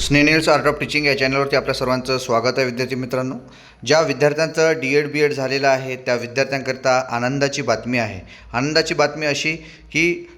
स्नेनेल्स art of teaching या चॅनलवरती आपल्या सर्वांचं स्वागत आहे विद्यार्थी मित्रांनो. ज्या विद्यार्थ्यांचं डी एड बी एड झालेलं आहे त्या विद्यार्थ्यांकरिता आनंदाची बातमी आहे. आनंदाची बातमी अशी की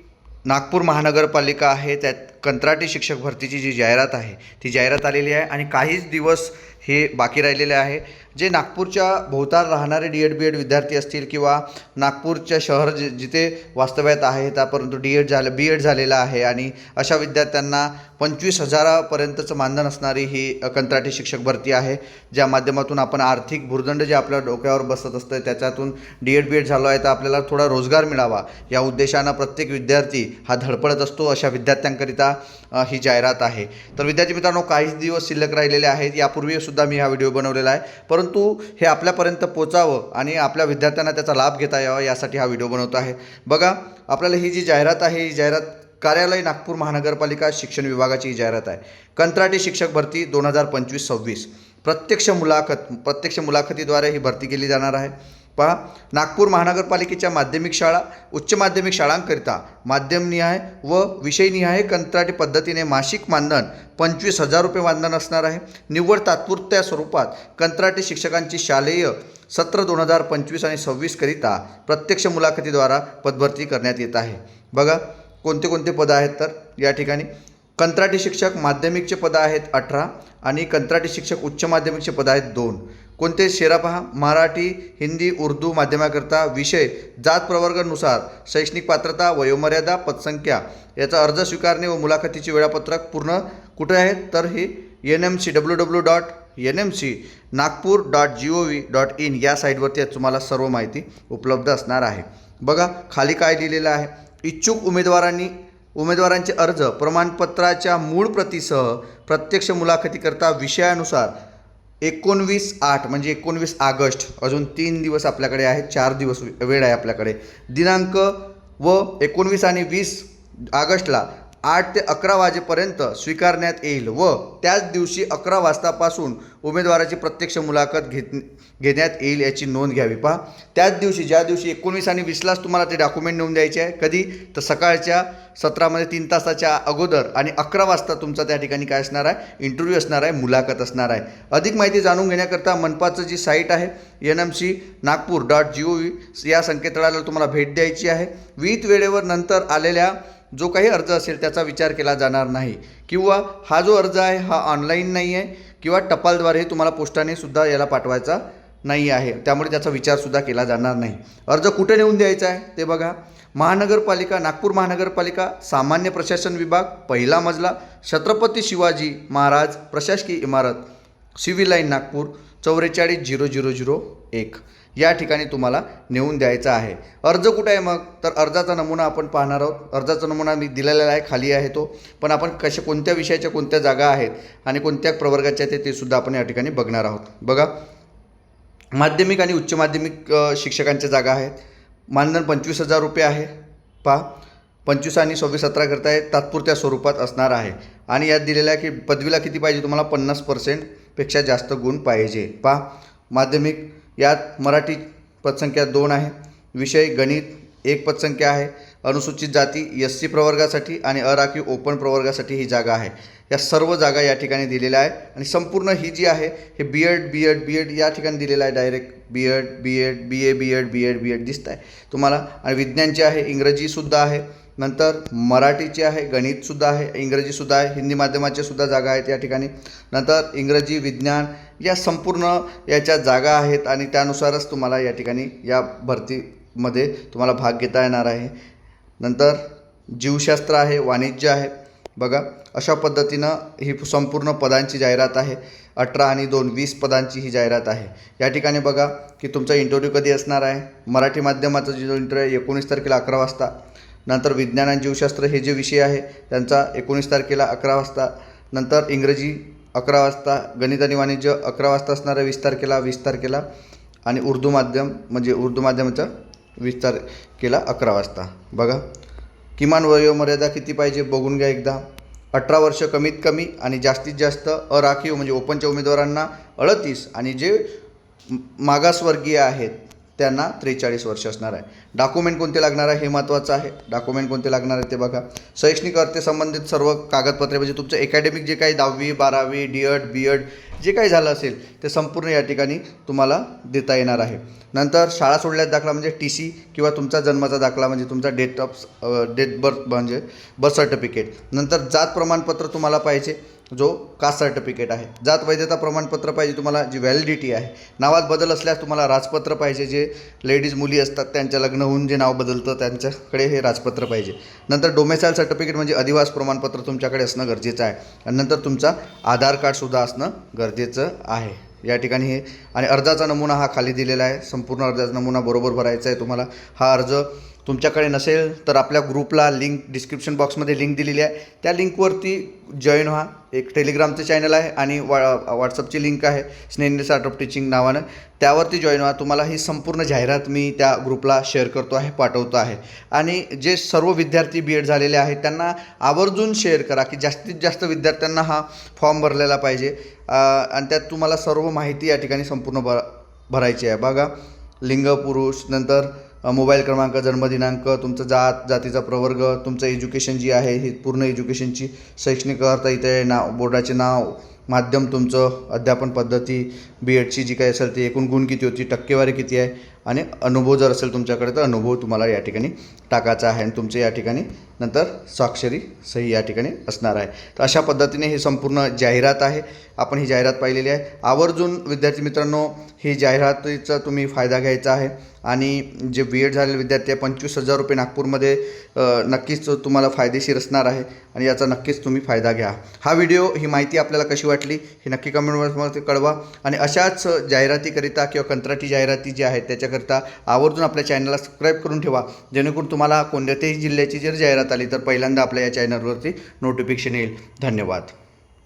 नागपूर महानगरपालिका आहे त्यात कंत्राटी शिक्षक भरतीची जी जाहिरात आहे ती जाहिरात आलेली आहे आणि काहीच दिवस हे बाकी राहिलेले आहे. जे नागपूरच्या भोवताल राहणारे डी एड बी एड विद्यार्थी असतील किंवा नागपूरच्या शहर जि जिथे वास्तव्यात आहे परंतु डी एड झालं बी एड झालेलं आहे आणि अशा विद्यार्थ्यांना पंचवीस हजारापर्यंतचं मानधन असणारी ही कंत्राटी शिक्षक भरती आहे ज्या माध्यमातून आपण आर्थिक भुर्दंड जे आपल्या डोक्यावर बसत असतं त्याच्यातून डी एड बी एड झालो आहे तर आपल्याला थोडा रोजगार मिळावा. या उद्देशानं प्रत्येक विद्यार्थी हा धडपडत असतो अशा विद्यार्थ्यांकरिता सुद्धा ही जाहिरात आहे. तर विद्यार्थी मित्रांनो काहीच दिवस शिल्लक राहिलेले आहेत. यापूर्वी सुद्धा मी हा व्हिडिओ बनवलेला आहे. परंतु हे आपल्यापर्यंत पोचावं आणि आपल्या विद्यार्थ्यांना त्याचा लाभ घेता यावा यासाठी हा व्हिडिओ बनवतो आहे. बघा आपल्याला ही जी जाहिरात आहे ही जाहिरात कार्यालय नागपूर महानगरपालिका शिक्षण विभागाची जाहिरात आहे. कंत्राटी शिक्षक भरती दोन हजार पंचवीस सव्वीस. प्रत्यक्ष मुलाखत प्रत्यक्ष मुलाखतीद्वारे ही भरती केली जाणार आहे. पहा नागपूर महानगरपालिकेच्या माध्यमिक शाळा उच्च माध्यमिक शाळांकरिता माध्यमनिहाय व विषयनिहाय कंत्राटी पद्धतीने मासिक मानधन पंचवीस हजार रुपये मानधन असणार आहे. निव्वळ तात्पुरत्या स्वरूपात कंत्राटी शिक्षकांची शालेय सत्र दोन हजार पंचवीस आणि सव्वीसकरिता प्रत्यक्ष मुलाखतीद्वारा पदभरती करण्यात येत आहे. बघा कोणते कोणते पदं आहेत तर? या ठिकाणी कंत्राटी शिक्षक माध्यमिकचे पदं आहेत अठरा आणि कंत्राटी शिक्षक उच्च माध्यमिकचे पदं आहेत दोन. कोणते शेरा पहा? मराठी हिंदी उर्दू माध्यमाकरता विषय जात प्रवर्गानुसार शैक्षणिक पात्रता वयोमर्यादा पदसंख्या याचा अर्ज स्वीकारणे व मुलाखतीचे वेळापत्रक पूर्ण कुठे आहेत तर हे N M C W W dot N M C Nagpur dot G O V dot in या साईटवरती तुम्हाला सर्व माहिती उपलब्ध असणार आहे. बघा खाली काय लिहिलेलं आहे? इच्छुक उमेदवारांनी उमेदवारांचे अर्ज प्रमाणपत्राच्या मूळ प्रतीसह प्रत्यक्ष मुलाखतीकरता विषयानुसार एकोणवीस आठ म्हणजे एकोणवीस ऑगस्ट अजून तीन दिवस आपल्याकडे आहे चार दिवस वेळ आहे आपल्याकडे. दिनांक व एकोणवीस आणि वीस ऑगस्टला आठ ते अकरा वाजेपर्यंत स्वीकारण्यात येईल व त्याच दिवशी अकरा वाजतापासून उमेदवाराची प्रत्यक्ष मुलाखत घेत घेण्यात येईल याची नोंद घ्यावी. पहा. त्याच दिवशी ज्या दिवशी एकोणवीस आणि वीसलाच तुम्हाला ते डॉक्युमेंट नेऊन द्यायचे आहे कधी? तर सकाळच्या सत्रामध्ये तीन तासाच्या अगोदर आणि अकरा वाजता तुमचा त्या ठिकाणी काय असणार आहे? इंटरव्ह्यू असणार आहे मुलाखत असणार आहे. अधिक माहिती जाणून घेण्याकरता मनपाचं जी साईट आहे N M C Nagpur dot G O V या संकेतस्थळाला तुम्हाला भेट द्यायची आहे. विहित वेळेवर नंतर आलेल्या जो काही अर्ज असेल त्याचा विचार केला जाणार नाही. किंवा हा जो अर्ज आहे हा ऑनलाईन नाही आहे किंवा टपालद्वारे तुम्हाला पोस्टाने सुद्धा याला पाठवायचा नाही आहे. त्यामुळे त्याचा विचारसुद्धा केला जाणार नाही. अर्ज कुठे नेऊन द्यायचा आहे ते बघा. महानगरपालिका नागपूर महानगरपालिका सामान्य प्रशासन विभाग पहिला मजला छत्रपती शिवाजी महाराज प्रशासकीय इमारत सिव्हिल लाईन नागपूर चौवेचाळीस झिरो झिरो झिरो एक. या ठिकाणी तुम्हाला नेऊन द्यायचा आहे. अर्ज कुठे आहे मग? तर अर्जाचा नमुना आपण पाहणार आहोत. अर्जाचा नमुना मी दिलेला आहे खाली आहे तो. पण आपण कशा कोणत्या विषयाच्या कोणत्या जागा आहेत आणि कोणत्या प्रवर्गाच्या आहेत ते सुद्धा आपण या ठिकाणी बघणार आहोत. बघा. माध्यमिक आणि उच्च माध्यमिक शिक्षकांच्या जागा आहेत. मानधन पंचवीस हजार रुपये आहे. पहा. पंचवीस आणि सव्वीस सतरा करता हे तात्पुरत्या स्वरूपात असणार आहे. आणि यात दिलेलं आहे की पदवीला किती पाहिजे? तुम्हाला पन्नास पर्सेंटपेक्षा जास्त गुण पाहिजे. पहा. माध्यमिक यात मराठी पदसंख्या दोन आहे. विषय गणित एक पदसंख्या आहे. अनुसूचित जाती एस सी प्रवर्गासाठी आणि अराखीव ओपन प्रवर्गासाठी ही जागा आहे. या सर्व जागा या ठिकाणी दिलेल्या आहे आणि संपूर्ण ही जी आहे हे B Ed B Ed B Ed या ठिकाणी दिलेलं आहे. Direct B Ed B Ed B A B Ed B Ed B Ed दिसत आहे तुम्हाला आणि विज्ञानचे आहे इंग्रजीसुद्धा आहे. नंतर मराठीची आहे गणितसुद्धा आहे इंग्रजीसुद्धा आहे हिंदी माध्यमाचे सुद्धा जागा आहेत या ठिकाणी. नंतर इंग्रजी विज्ञान या संपूर्ण याच्या जागा आहेत आणि त्यानुसारच तुम्हाला या ठिकाणी या भरतीमध्ये तुम्हाला भाग घेता येणार आहे. नंतर जीवशास्त्र आहे वाणिज्य आहे. बघा अशा पद्धतीनं ही संपूर्ण पदांची जाहिरात आहे. अठरा आणि दोन वीस पदांची ही जाहिरात आहे. या ठिकाणी बघा की तुमचा इंटरव्ह्यू कधी असणार आहे? मराठी माध्यमाचा जो इंटरव्ह्यू आहे एकोणीस तारखेला अकरा वाजता. नंतर विज्ञान आणि जीवशास्त्र हे जे विषय आहे त्यांचा एकोणीस तारखेला अकरा वाजता नंतर इंग्रजी अकरा वाजता गणित आणि वाणिज्य अकरा वाजता असणारा वीस तारखेला वीस तारखेला आणि उर्दू माध्यम म्हणजे उर्दू माध्यमाचा वीस तारखेला अकरा वाजता. बघा किमान वयोमर्यादा किती पाहिजे बघून घ्या एकदा. अठरा वर्ष कमीत कमी आणि जास्तीत जास्त अराखीव म्हणजे ओपनच्या उमेदवारांना अडतीस आणि जे मागासवर्गीय आहेत त्यांना त्रेचाळीस वर्ष असणार आहे. डॉक्युमेंट कोणते लागणार आहे हे महत्त्वाचं आहे. डॉक्युमेंट कोणते लागणार आहे ते बघा. शैक्षणिक अर्थसंबंधित सर्व कागदपत्रे म्हणजे तुमचं अकॅडमिक जे काही दहावी बारावी डी एड बी एड जे काही झालं असेल ते संपूर्ण या ठिकाणी तुम्हाला देता येणार आहे. नंतर शाळा सोडल्याचा दाखला म्हणजे टी सी किंवा तुमचा जन्माचा दाखला म्हणजे तुमचा डेट ऑफ डेट बर्थ म्हणजे बर्थ सर्टिफिकेट नंतर जात प्रमाणपत्र तुम्हाला पाहिजे. जो कास्ट सर्टिफिकेट आहे. जात वैधता प्रमाणपत्र पाहिजे तुम्हाला जी व्हॅलिडिटी आहे. नावात बदल असल्यास तुम्हाला राजपत्र पाहिजे जे लेडीज मुली असतात त्यांच्या लग्न होऊन जे नाव बदलतं त्यांच्याकडे हे राजपत्र पाहिजे. नंतर डोमेसाईल सर्टिफिकेट म्हणजे अधिवास प्रमाणपत्र तुमच्याकडे असणं गरजेचं आहे. आणि नंतर तुमचा आधार कार्डसुद्धा असणं गरजेचं आहे. या ठिकाणी हे आणि अर्जाचा नमुना हा खाली दिलेला आहे. संपूर्ण अर्जाचा नमुना बरोबर भरायचा आहे तुम्हाला. हा अर्ज तुमच्याकडे नसेल तर आपल्या ग्रुपला लिंक डिस्क्रिप्शन बॉक्समध्ये लिंक दिलेली आहे. त्या लिंकवरती जॉईन व्हा. एक टेलिग्रामचं चॅनल आहे आणि वा व्हॉट्सअपची लिंक आहे. स्नेहल आर्ट ऑफ टीचिंग नावानं. त्यावरती जॉईन व्हा. तुम्हाला ही संपूर्ण जाहिरात मी त्या ग्रुपला शेअर करतो आहे पाठवतो आहे. आणि जे सर्व विद्यार्थी बी एड झालेले आहेत त्यांना आवर्जून शेअर करा की जास्तीत जास्त विद्यार्थ्यांना हा फॉर्म भरलेला पाहिजे. आणि त्यात तुम्हाला सर्व माहिती या ठिकाणी संपूर्ण भर भरायची आहे. बघा लिंग पुरुष नंतर मोबाईल क्रमांक जन्मदिनांक तुमचं जात जातीचा प्रवर्ग तुमचं एज्युकेशन जी आहे ही पूर्ण एज्युकेशनची शैक्षणिक अर्हता इथे आहे नाव बोर्डाचे नाव माध्यम तुमचं अध्यापन पद्धती बी एडची जी काही असेल ती एकूण गुण किती होती टक्केवारी किती आहे आणि अनुभव जर असेल तुमच्याकडे तर अनुभव तुम्हाला या ठिकाणी टाकायचा आहे आणि तुमचे या ठिकाणी नंतर स्वाक्षरी सही या ठिकाणी असणार आहे. तर अशा पद्धतीने ही संपूर्ण जाहिरात आहे. आपण ही जाहिरात पाहिलेली आहे. आवर्जून विद्यार्थी मित्रांनो ही जाहिरातीचा तुम्ही फायदा घ्यायचा आहे. आणि जे बी एड झालेले विद्यार्थी आहे पंचवीस हजार रुपये नागपूरमध्ये नक्कीच तुम्हाला फायदेशीर असणार आहे आणि याचा नक्कीच तुम्ही फायदा घ्या. हा व्हिडिओ ही माहिती आपल्याला कशी वाटली हे नक्की कमेंटमध्ये कळवा. आणि अशाच जाहिरातीकरिता किंवा कंत्राटी जाहिराती जी आहेत त्याच्याकरिता आवर्जून आपल्या चॅनलला सबस्क्राईब करून ठेवा. जेणेकरून तुम्हाला कोणत्याही जिल्ह्याची जर जाहिरात आली तर पहिल्यांदा आपल्या या चॅनलवरती नोटिफिकेशन येईल. धन्यवाद.